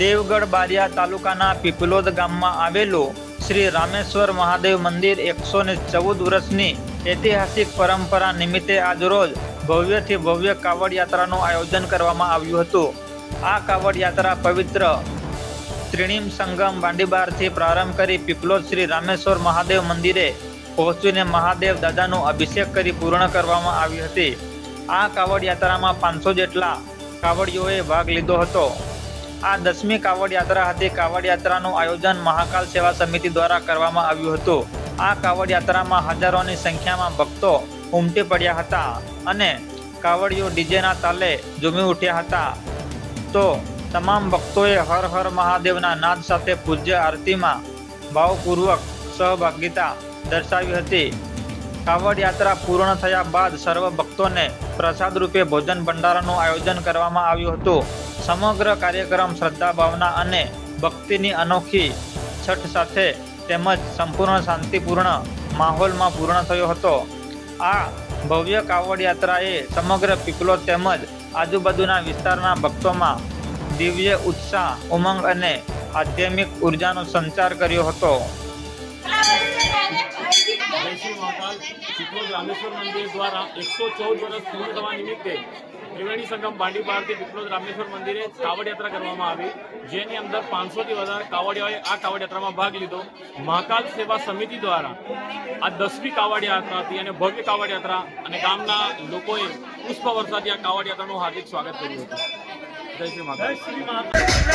દેવગઢ બારિયા તાલુકાના પીપલોદ ગામમાં આવેલું શ્રી રામેશ્વર મહાદેવ મંદિર એકસો ને ચૌદ વર્ષની ઐતિહાસિક પરંપરા નિમિત્તે આજરોજ ભવ્યથી ભવ્ય કાવડ યાત્રાનું આયોજન કરવામાં આવ્યું હતું. આ કાવડ યાત્રા પવિત્ર ત્રિણીમ સંગમ બાંડીબારથી પ્રારંભ કરી પીપલોદ શ્રી રામેશ્વર મહાદેવ મંદિરે પહોંચીને મહાદેવ દાદાનો અભિષેક કરી પૂર્ણ કરવામાં આવી હતી. આ કાવડ યાત્રામાં પાંચસો જેટલા કાવડીઓએ ભાગ લીધો હતો. આ દસમી કાવડ યાત્રા હતી. કાવડ યાત્રાનું આયોજન મહાકાલ સેવા સમિતિ દ્વારા કરવામાં આવ્યું હતું. આ કાવડ યાત્રામાં હજારોની સંખ્યામાં ભક્તો ઉમટી પડ્યા હતા અને કાવડીઓ ડીજેના તાલે ઝૂમી ઉઠ્યા હતા. તો તમામ ભક્તોએ હર હર મહાદેવના નાદ સાથે પૂજ્ય આરતીમાં ભાવપૂર્વક સહભાગીતા દર્શાવી હતી. કાવડ યાત્રા પૂર્ણ થયા બાદ સર્વ ભક્તોને પ્રસાદ રૂપે ભોજન ભંડારાનું આયોજન કરવામાં આવ્યું હતું. સમગ્ર કાર્યક્રમ શ્રદ્ધા, ભાવના અને ભક્તિની અનોખી છઠ સાથે તેમજ સંપૂર્ણ શાંતિપૂર્ણ માહોલમાં પૂર્ણ થયો હતો. આ ભવ્ય કાવડ યાત્રાએ સમગ્ર પીપલો તેમજ આજુબાજુના વિસ્તારના ભક્તોમાં દિવ્ય ઉત્સાહ, ઉમંગ અને આધ્યાત્મિક ઉર્જાનો સંચાર કર્યો હતો. રામેશ્વર મંદિર દ્વારા એકસો ચૌદ વર્ષ પૂર્ણ થવા નિમિત્તે ત્રિવેણી સંગમ બાંડીપારથી વિપ્લોદ રામેશ્વર મંદિરે કાવડ યાત્રા કરવામાં આવી. જેની અંદર પાંચસોથી વધારે કાવડિયાઓએ આ કાવડ યાત્રામાં ભાગ લીધો. મહાકાલ સેવા સમિતિ દ્વારા આ દસમી કાવડ હતી અને ભવ્ય કાવડ યાત્રા અને ગામના લોકોએ પુષ્પ વર્ષાથી આ કાવડ યાત્રાનું હાર્દિક સ્વાગત કર્યું હતું. જય શ્રી મહાકાલ.